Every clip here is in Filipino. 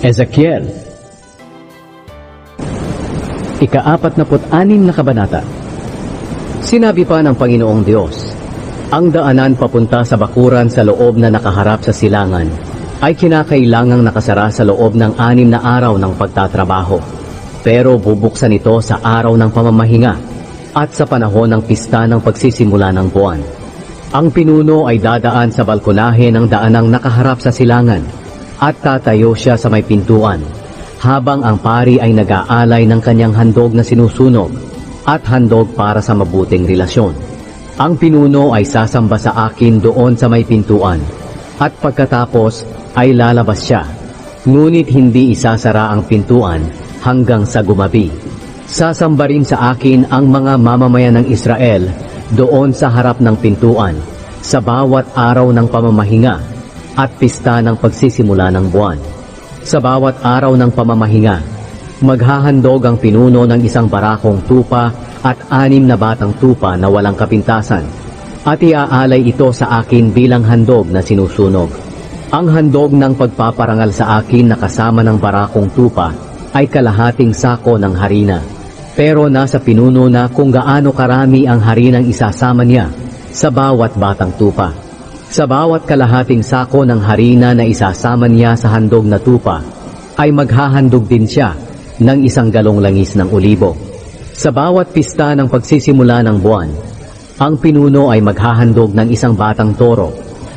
Ezekiel Ikaapat na anim na kabanata Sinabi pa ng Panginoong Diyos, Ang daanan papunta sa bakuran sa loob na nakaharap sa silangan ay kinakailangang nakasara sa loob ng anim na araw ng pagtatrabaho. Pero bubuksan ito sa araw ng pamamahinga at sa panahon ng pista ng pagsisimula ng buwan. Ang pinuno ay dadaan sa balkonahe ng daanang nakaharap sa silangan at tatayo siya sa may pintuan habang ang pari ay nag-aalay ng kanyang handog na sinusunog at handog para sa mabuting relasyon. Ang pinuno ay sasamba sa akin doon sa may pintuan at pagkatapos ay lalabas siya. Ngunit hindi isasara ang pintuan hanggang sa gumabi. Sasamba rin sa akin ang mga mamamayan ng Israel doon sa harap ng pintuan sa bawat araw ng pamamahinga at pista ng pagsisimula ng buwan. Sa bawat araw ng pamamahinga, maghahandog ang pinuno ng isang barakong tupa at anim na batang tupa na walang kapintasan at iaalay ito sa akin bilang handog na sinusunog. Ang handog ng pagpaparangal sa akin na kasama ng barakong tupa ay kalahating sako ng harina. Pero nasa pinuno na kung gaano karami ang harinang isasama niya sa bawat batang tupa. Sa bawat kalahating sako ng harina na isasama niya sa handog na tupa, ay maghahandog din siya ng isang galong langis ng olibo. Sa bawat pista ng pagsisimula ng buwan, ang pinuno ay maghahandog ng isang batang toro,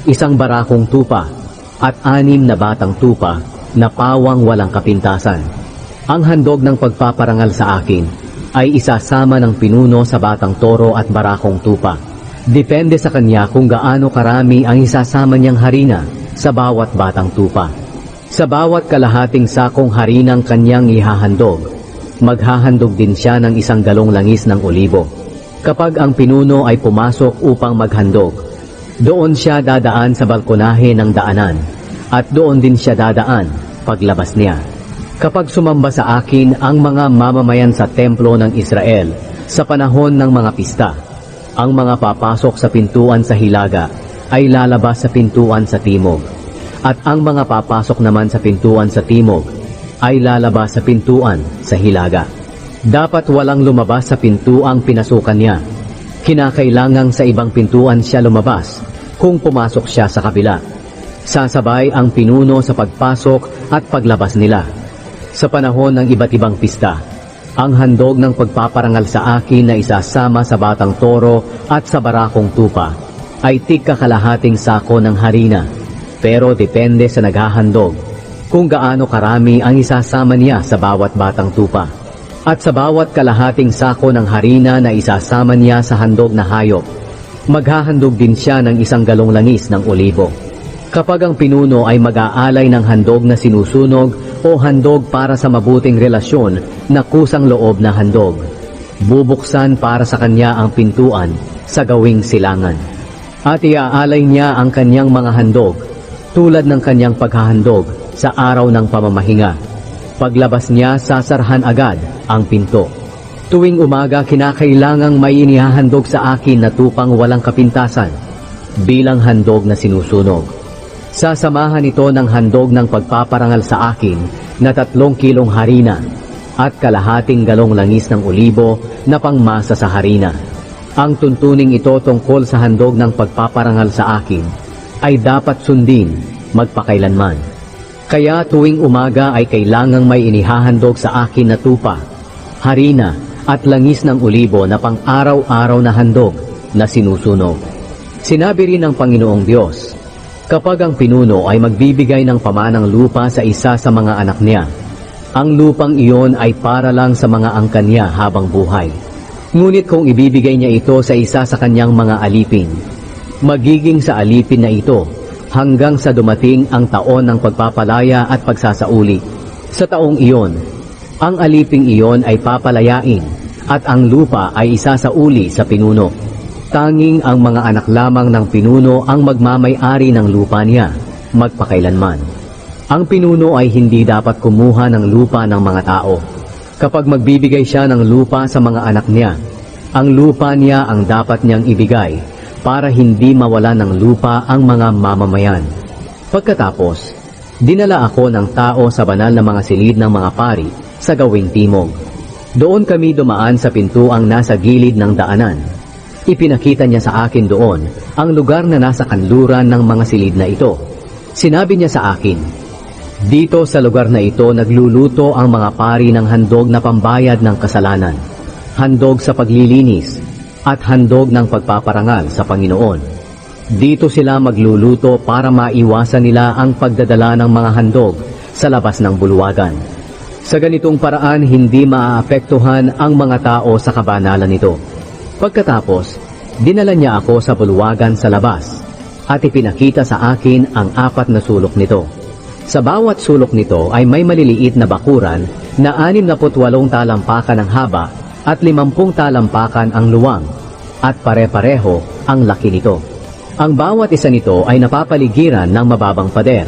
isang barakong tupa, at anim na batang tupa na pawang walang kapintasan. Ang handog ng pagpaparangal sa akin ay isasama ng pinuno sa batang toro at barakong tupa. Depende sa kanya kung gaano karami ang isasama niyang harina sa bawat batang tupa. Sa bawat kalahating sakong harinang kanyang ihahandog, maghahandog din siya ng isang galong langis ng olibo. Kapag ang pinuno ay pumasok upang maghandog, doon siya dadaan sa balkonahe ng daanan at doon din siya dadaan paglabas niya. Kapag sumamba sa akin ang mga mamamayan sa templo ng Israel sa panahon ng mga pista, ang mga papasok sa pintuan sa hilaga ay lalabas sa pintuan sa timog. At ang mga papasok naman sa pintuan sa timog ay lalabas sa pintuan sa hilaga. Dapat walang lumabas sa pintuang pinasukan niya. Kinakailangang sa ibang pintuan siya lumabas kung pumasok siya sa kabila. Sasabay ang pinuno sa pagpasok at paglabas nila. Sa panahon ng iba't ibang pista, ang handog ng pagpaparangal sa akin na isasama sa batang toro at sa barakong tupa ay tigka kalahating sako ng harina. Pero depende sa naghahandog kung gaano karami ang isasama niya sa bawat batang tupa. At sa bawat kalahating sako ng harina na isasama niya sa handog na hayop, maghahandog din siya ng isang galong langis ng olibo. Kapag ang pinuno ay mag-aalay ng handog na sinusunog o handog para sa mabuting relasyon na kusang loob na handog, bubuksan para sa kanya ang pintuan sa gawing silangan. At iaalay niya ang kanyang mga handog tulad ng kanyang paghahandog sa araw ng pamamahinga. Paglabas niya, sasarhan agad ang pinto. Tuwing umaga, kinakailangang may inihahandog sa akin na tupang walang kapintasan bilang handog na sinusunog. Sasamahan ito ng handog ng pagpaparangal sa akin na tatlong kilong harina at kalahating galong langis ng olibo na pangmasa sa harina. Ang tuntuning ito tungkol sa handog ng pagpaparangal sa akin ay dapat sundin magpakailanman. Kaya tuwing umaga ay kailangang may inihahandog sa akin na tupa, harina at langis ng olibo na pang araw-araw na handog na sinusunog. Sinabi rin ng Panginoong Diyos, Kapag ang pinuno ay magbibigay ng pamanang lupa sa isa sa mga anak niya, ang lupang iyon ay para lang sa mga angkan niya habang buhay. Ngunit kung ibibigay niya ito sa isa sa kanyang mga alipin, magiging sa alipin na ito hanggang sa dumating ang taon ng pagpapalaya at pagsasauli. Sa taong iyon, ang aliping iyon ay papalayain at ang lupa ay isasauli sa pinuno. Tanging ang mga anak lamang ng pinuno ang magmamay-ari ng lupa niya, magpakailanman. Ang pinuno ay hindi dapat kumuha ng lupa ng mga tao. Kapag magbibigay siya ng lupa sa mga anak niya, ang lupa niya ang dapat niyang ibigay para hindi mawala ng lupa ang mga mamamayan. Pagkatapos, Dinala ako ng tao sa banal na mga silid ng mga pari sa gawing timog. Doon kami dumaan sa pintuang nasa gilid ng daanan. Ipinakita niya sa akin doon ang lugar na nasa kanluran ng mga silid na ito. Sinabi niya sa akin, Dito sa lugar na ito nagluluto ang mga pari ng handog na pambayad ng kasalanan, handog sa paglilinis, at handog ng pagpaparangal sa Panginoon. Dito sila magluluto para maiwasan nila ang pagdadala ng mga handog sa labas ng bulwagan. Sa ganitong paraan, hindi maaapektuhan ang mga tao sa kabanalan nito. Pagkatapos, dinala niya ako sa bulwagan sa labas at ipinakita sa akin ang apat na sulok nito. Sa bawat sulok nito ay may maliliit na bakuran na 68 talampakan ang haba at 50 talampakan ang luwang at pare-pareho ang laki nito. Ang bawat isa nito ay napapaligiran ng mababang pader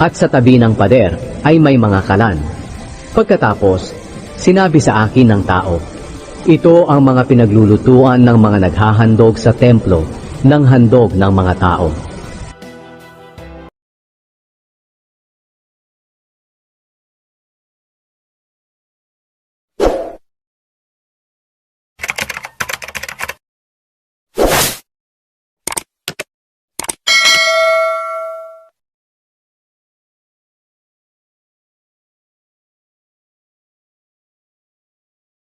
at sa tabi ng pader ay may mga kalan. Pagkatapos, sinabi sa akin ng tao, ito ang mga pinaglulutuan ng mga naghahandog sa templo ng handog ng mga tao.